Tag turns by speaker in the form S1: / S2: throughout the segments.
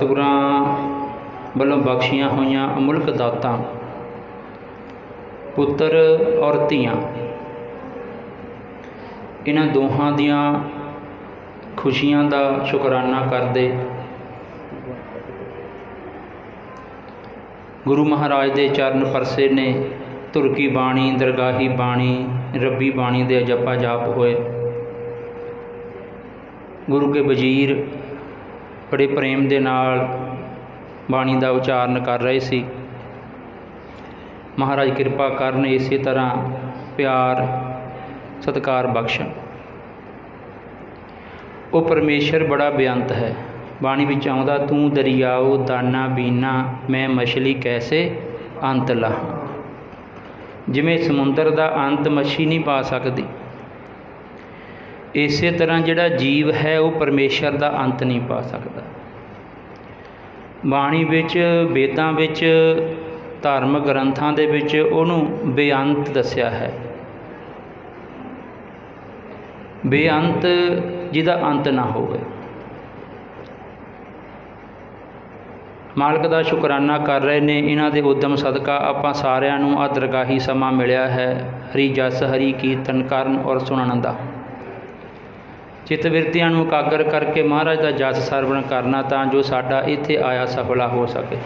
S1: ਸਤਿਗੁਰਾਂ ਵੱਲੋਂ ਬਖਸ਼ੀਆਂ ਹੋਈਆਂ ਅਮੁਲਕ ਦਾਤਾਂ, ਪੁੱਤਰ ਔਰ ਧੀਆਂ। ਇਹਨਾਂ ਦੋਹਾਂ ਦੀਆਂ ਖੁਸ਼ੀਆਂ ਦਾ ਸ਼ੁਕਰਾਨਾ ਕਰਦੇ ਗੁਰੂ ਮਹਾਰਾਜ ਦੇ ਚਰਨ ਪਰਸੇ ਨੇ ਤੁਰਕੀ ਬਾਣੀ, ਦਰਗਾਹੀ ਬਾਣੀ, ਰੱਬੀ ਬਾਣੀ ਦੇ ਜਪਾ ਜਾਪ ਹੋਏ। ਗੁਰੂ ਕੇ ਵਜ਼ੀਰ ਬੜੇ ਪ੍ਰੇਮ ਦੇ ਨਾਲ ਬਾਣੀ ਦਾ ਉਚਾਰਨ ਕਰ ਰਹੇ ਸੀ। ਮਹਾਰਾਜ ਕਿਰਪਾ ਕਰਨ ਇਸੇ ਤਰ੍ਹਾਂ ਪਿਆਰ, ਸਤਿਕਾਰ ਬਖਸ਼ਣ। ਉਹ ਪਰਮੇਸ਼ਰ ਬੜਾ ਬੇਅੰਤ ਹੈ। ਬਾਣੀ ਵਿੱਚ ਆਉਂਦਾ, ਤੂੰ ਦਰਿਆਓ, ਦਾਨਾ, ਬੀਨਾ, ਮੈਂ ਮਛਲੀ ਕੈਸੇ ਅੰਤ ਲਾਹਾਂ? ਜਿਵੇਂ ਸਮੁੰਦਰ ਦਾ ਅੰਤ ਮੱਛੀ ਨਹੀਂ ਪਾ ਸਕਦੀ। ਇਸੇ ਤਰ੍ਹਾਂ ਜਿਹੜਾ ਜੀਵ ਹੈ, ਉਹ ਪਰਮੇਸ਼ਰ ਦਾ ਅੰਤ ਨਹੀਂ ਪਾ ਸਕਦਾ। ਬਾਣੀ ਵਿੱਚ, ਵੇਦਾਂ ਵਿੱਚ, ਧਾਰਮਿਕ ਗ੍ਰੰਥਾਂ ਦੇ ਵਿੱਚ ਉਹਨੂੰ ਬੇਅੰਤ ਦੱਸਿਆ ਹੈ। ਬੇਅੰਤ ਜਿਹਦਾ ਅੰਤ ਨਾ ਹੋਵੇ। ਮਾਲਕ ਦਾ ਸ਼ੁਕਰਾਨਾ ਕਰ ਰਹੇ ਨੇ, ਇਹਨਾਂ ਦੇ ਉਦਮ ਸਦਕਾ ਆਪਾਂ ਸਾਰਿਆਂ ਨੂੰ ਆ ਦਰਗਾਹੀ ਸਮਾਂ ਮਿਲਿਆ ਹੈ। ਹਰੀ ਜਸ, ਹਰੀ ਕੀਰਤਨ ਕਰਨ ਔਰ ਸੁਣਨ ਦਾ। ਚਿੱਤ ਵਿਰਤੀਆਂ ਨੂੰ ਇਕਾਗਰ ਕਰਕੇ ਮਹਾਰਾਜ ਦਾ ਜਸ ਸਰਵਣ ਕਰਨਾ ਤਾਂ ਜੋ ਸਾਡਾ ਇੱਥੇ ਆਇਆ ਸਫਲਾ ਹੋ ਸਕੇ।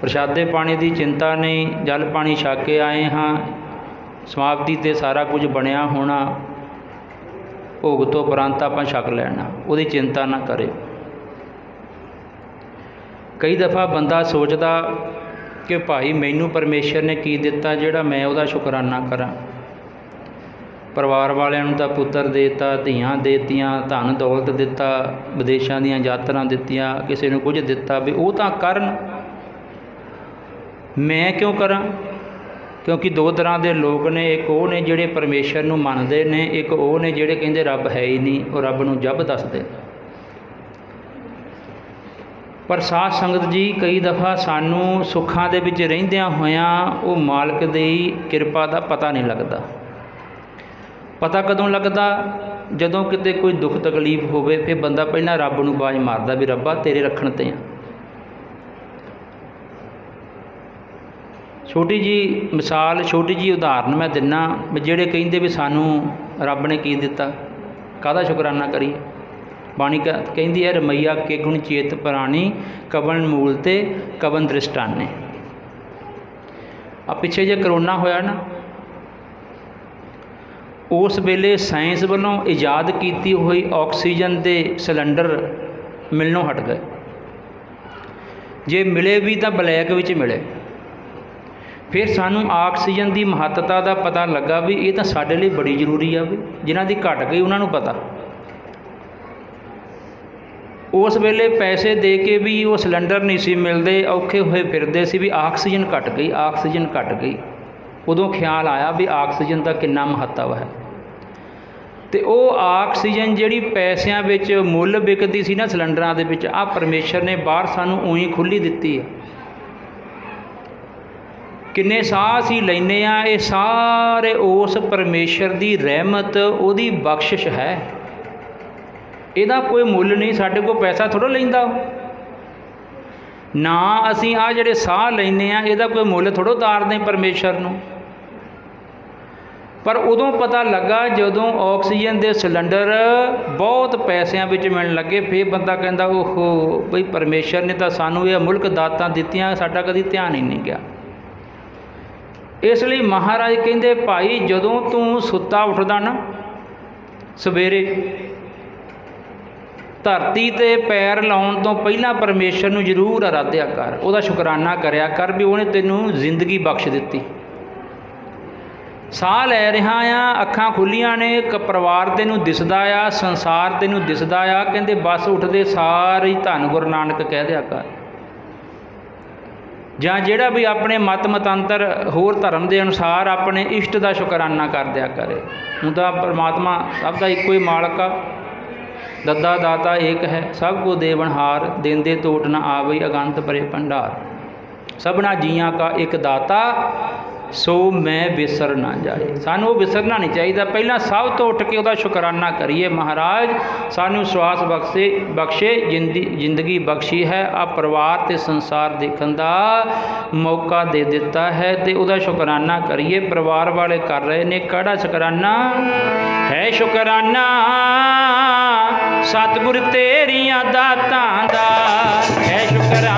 S1: ਪ੍ਰਸ਼ਾਦੇ ਪਾਣੀ ਦੀ ਚਿੰਤਾ ਨਹੀਂ, ਜਲ ਪਾਣੀ ਛਕ ਕੇ ਆਏ ਹਾਂ। ਸਮਾਪਤੀ ਤੇ ਸਾਰਾ ਕੁਝ ਬਣਿਆ ਹੋਣਾ। ਭੋਗ ਤੋਂ ਉਪਰੰਤ ਆਪਾਂ ਛਕ ਲੈਣਾ, ਉਹਦੀ ਚਿੰਤਾ ਨਾ ਕਰੇ। ਕਈ ਦਫਾ ਬੰਦਾ ਸੋਚਦਾ ਕਿ ਭਾਈ ਮੈਨੂੰ ਪਰਮੇਸ਼ਰ ਨੇ ਕੀ ਦਿੱਤਾ ਜਿਹੜਾ ਮੈਂ ਉਹਦਾ ਸ਼ੁਕਰਾਨਾ ਕਰਾਂ। ਪਰਿਵਾਰ ਵਾਲਿਆਂ ਨੂੰ ਤਾਂ ਪੁੱਤਰ ਦੇਤਾ, ਧੀਆਂ ਦੇਤੀਆਂ, ਧਨ ਦੌਲਤ ਦਿੱਤਾ, ਵਿਦੇਸ਼ਾਂ ਦੀਆਂ ਯਾਤਰਾ ਦਿੱਤੀਆਂ, ਕਿਸੇ ਨੂੰ ਕੁਝ ਦਿੱਤਾ ਵੀ ਉਹ ਤਾਂ ਕਰਨ। ਮੈਂ ਕਿਉਂ ਕਰਾਂ? ਕਿਉਂਕਿ ਦੋ ਤਰ੍ਹਾਂ ਦੇ ਲੋਕ ਨੇ, ਇੱਕ ਉਹ ਨੇ ਜਿਹੜੇ ਪਰਮੇਸ਼ਰ ਨੂੰ ਮੰਨਦੇ ਨੇ, ਇੱਕ ਉਹ ਨੇ ਜਿਹੜੇ ਕਹਿੰਦੇ ਰੱਬ ਹੈ ਹੀ ਨਹੀਂ, ਉਹ ਰੱਬ ਨੂੰ ਜੱਬ ਦੱਸਦੇ ਪਰ ਸਾਧ ਸੰਗਤ ਜੀ, ਕਈ ਦਫਾ ਸਾਨੂੰ ਸੁੱਖਾਂ ਦੇ ਵਿੱਚ ਰਹਿੰਦਿਆਂ ਹੋਇਆਂ ਉਹ ਮਾਲਕ ਦੀ ਕਿਰਪਾ ਦਾ ਪਤਾ ਨਹੀਂ ਲੱਗਦਾ। ਪਤਾ ਕਦੋਂ ਲੱਗਦਾ? ਜਦੋਂ ਕਿਤੇ ਕੋਈ ਦੁੱਖ ਤਕਲੀਫ ਹੋਵੇ, ਫਿਰ ਬੰਦਾ ਪਹਿਲਾਂ ਰੱਬ ਨੂੰ ਬਾਜ ਮਾਰਦਾ ਵੀ ਰੱਬਾ, ਤੇਰੇ ਰੱਖਣ ਤੇ ਆ। ਛੋਟੀ ਜੀ ਮਿਸਾਲ, ਛੋਟੀ ਜੀ ਉਦਾਹਰਨ ਮੈਂ ਦਿੰਨਾ ਵੀ ਜਿਹੜੇ ਕਹਿੰਦੇ ਵੀ ਸਾਨੂੰ ਰੱਬ ਨੇ ਕੀ ਦਿੱਤਾ, ਕਾਹਦਾ ਸ਼ੁਕਰਾਨਾ ਕਰੀਏ? ਬਾਣੀ ਕਹਿੰਦੀ ਹੈ, ਰਮਈਆ ਕੇ ਗੁਣ ਚੇਤ ਪ੍ਰਾਣੀ ਕਵਨ ਮੂਲ ਤੇ ਕਵਨ ਦ੍ਰਿਸ਼ਟਾਨੇ। ਆ ਪਿੱਛੇ ਜੇ ਕਰੋਨਾ ਹੋਇਆ ਨਾ ਉਸ ਵੇਲੇ ਸਾਇੰਸ ਵੱਲੋਂ ਇਜਾਦ ਕੀਤੀ ਹੋਈ ਆਕਸੀਜਨ ਦੇ ਸਿਲੰਡਰ ਮਿਲਣੋਂ ਹਟ ਗਏ। ਜੇ ਮਿਲੇ ਵੀ ਤਾਂ ਬਲੈਕ ਵਿੱਚ ਮਿਲੇ। ਫਿਰ ਸਾਨੂੰ ਆਕਸੀਜਨ ਦੀ ਮਹੱਤਤਾ ਦਾ ਪਤਾ ਲੱਗਾ ਵੀ ਇਹ ਤਾਂ ਸਾਡੇ ਲਈ ਬੜੀ ਜ਼ਰੂਰੀ ਆ ਵੀ, ਜਿਨ੍ਹਾਂ ਦੀ ਘਟ ਗਈ ਉਹਨਾਂ ਨੂੰ ਪਤਾ। ਉਸ ਵੇਲੇ ਪੈਸੇ ਦੇ ਕੇ ਵੀ ਉਹ ਸਿਲੰਡਰ ਨਹੀਂ ਸੀ ਮਿਲਦੇ, ਔਖੇ ਹੋਏ ਫਿਰਦੇ ਸੀ ਵੀ ਆਕਸੀਜਨ ਘਟ ਗਈ, ਆਕਸੀਜਨ ਘਟ ਗਈ। ਉਦੋਂ ਖਿਆਲ ਆਇਆ ਵੀ ਆਕਸੀਜਨ ਦਾ ਕਿੰਨਾ ਮਹੱਤਵ ਹੈ। ਤੇ ਉਹ ਆਕਸੀਜਨ ਜਿਹੜੀ ਪੈਸਿਆਂ ਵਿੱਚ ਮੁੱਲ ਵਿਕਦੀ ਸੀ ਨਾ ਸਿਲੰਡਰਾਂ ਦੇ ਵਿੱਚ ਆ ਪਰਮੇਸ਼ਰ ਨੇ ਬਾਹਰ ਸਾਨੂੰ ਉਹੀ ਖੁੱਲੀ ਦਿੱਤੀ ਹੈ। ਕਿੰਨੇ ਸਾਹ ਅਸੀਂ ਲੈਨੇ ਆ ਇਹ ਸਾਰੇ ਉਸ ਪਰਮੇਸ਼ਰ ਦੀ ਰਹਿਮਤ, ਉਹਦੀ ਬਖਸ਼ਿਸ਼ ਹੈ। ਇਹਦਾ ਕੋਈ ਮੁੱਲ ਨਹੀਂ, ਸਾਡੇ ਕੋਲ ਪੈਸਾ ਥੋੜਾ ਲੈਂਦਾ ਨਾ ਅਸੀਂ ਆ ਜਿਹੜੇ ਸਾਹ ਲੈਨੇ ਆ ਇਹਦਾ ਕੋਈ ਮੁੱਲ ਥੋੜੋ ਉਤਾਰਦੇ ਪਰਮੇਸ਼ਰ ਨੂੰ। ਪਰ ਉਦੋਂ ਪਤਾ ਲੱਗਾ ਜਦੋਂ ਆਕਸੀਜਨ ਦੇ ਸਿਲੰਡਰ ਬਹੁਤ ਪੈਸਿਆਂ ਵਿੱਚ ਮਿਲਣ ਲੱਗੇ, ਫੇਰ ਬੰਦਾ ਕਹਿੰਦਾ, ਓਹੋ, ਬਈ ਪਰਮੇਸ਼ਰ ਨੇ ਤਾਂ ਸਾਨੂੰ ਇਹ ਮੁਲਕ ਦਾਤਾਂ ਦਿੱਤੀਆਂ, ਸਾਡਾ ਕਦੀ ਧਿਆਨ ਹੀ ਨਹੀਂ ਗਿਆ। ਇਸ ਲਈ ਮਹਾਰਾਜ ਕਹਿੰਦੇ, ਭਾਈ, ਜਦੋਂ ਤੂੰ ਸੁੱਤਾ ਉੱਠਦਾ ਨਾ, ਸਵੇਰੇ ਧਰਤੀ ਤੇ ਪੈਰ ਲਾਉਣ ਤੋਂ ਪਹਿਲਾਂ ਪਰਮੇਸ਼ਰ ਨੂੰ ਜ਼ਰੂਰ ਅਰਾਧਿਆ ਕਰ, ਉਹਦਾ ਸ਼ੁਕਰਾਨਾ ਕਰਿਆ ਕਰ ਵੀ ਉਹਨੇ ਤੈਨੂੰ ਜ਼ਿੰਦਗੀ ਬਖਸ਼ ਦਿੱਤੀ। ਸਾਹ ਲੈ ਰਿਹਾ ਆ, ਅੱਖਾਂ ਖੁੱਲੀਆਂ ਨੇ, ਇੱਕ ਪਰਿਵਾਰ ਤੈਨੂੰ ਦਿਸਦਾ ਆ, ਸੰਸਾਰ ਤੈਨੂੰ ਦਿਸਦਾ ਆ, ਕਹਿੰਦੇ ਬਸ ਉੱਠਦੇ ਸਾਰੇ ਧੰਨ ਗੁਰੂ ਨਾਨਕ ਕਹਿ ਦਿਆ ਕਰ। ਜਾਂ ਜਿਹੜਾ ਵੀ ਆਪਣੇ ਮਤ ਮਤਾਂਤਰ ਹੋਰ ਧਰਮ ਦੇ ਅਨੁਸਾਰ ਆਪਣੇ ਇਸ਼ਟ ਦਾ ਸ਼ੁਕਰਾਨਾ ਕਰ ਦਿਆ ਕਰੇ। ਹੁਣ ਤਾਂ ਪਰਮਾਤਮਾ ਸਭ ਦਾ ਇੱਕੋ ਹੀ ਮਾਲਕ ਆ। ਦੱਦਾ ਦਾਤਾ ਏਕ ਹੈ, ਸਭ ਕੋ ਦੇਵਨਹਾਰ ਦੇਂਦੇ ਟੋਟ ਨਾ ਆਵਈ ਅਗੰਤ ਪਰੇ ਭੰਡਾਰ। ਸਭਨਾ ਜੀਆਂ ਕਾ ਇੱਕ ਦਾਤਾ ਸੋ ਮੈਂ ਵਿਸਰ ਨਾ ਜਾਏ। ਸਾਨੂੰ ਉਹ ਵਿਸਰਨਾ ਨਹੀਂ ਚਾਹੀਦਾ। ਪਹਿਲਾਂ ਸਭ ਤੋਂ ਉੱਠ ਕੇ ਉਹਦਾ ਸ਼ੁਕਰਾਨਾ ਕਰੀਏ। ਮਹਾਰਾਜ, ਸਾਨੂੰ ਸਵਾਸ ਬਖਸ਼ੇ ਬਖਸ਼ੇ, ਜਿੰਦੀ, ਜ਼ਿੰਦਗੀ ਬਖਸ਼ੀ ਹੈ। ਆ ਪਰਿਵਾਰ ਤੇ ਸੰਸਾਰ ਦੇਖਣ ਦਾ ਮੌਕਾ ਦੇ ਦਿੱਤਾ ਹੈ ਤੇ ਉਹਦਾ ਸ਼ੁਕਰਾਨਾ ਕਰੀਏ। ਪਰਿਵਾਰ ਵਾਲੇ ਕਰ ਰਹੇ ਨੇ। ਕਿਹੜਾ ਸ਼ੁਕਰਾਨਾ? ਹੈ ਸ਼ੁਕਰਾਨਾ। ਸਤਿਗੁਰ ਤੇਰੀਆਂ ਦਾਤਾਂ ਦਾ। ਹੈ ਸ਼ੁਕਰਾਨਾ।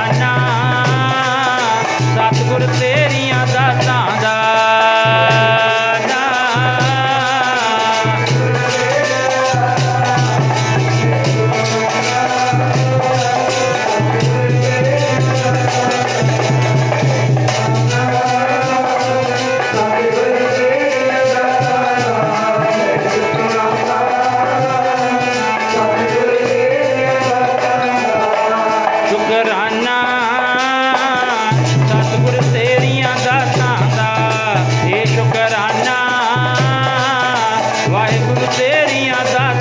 S1: segundeirinha da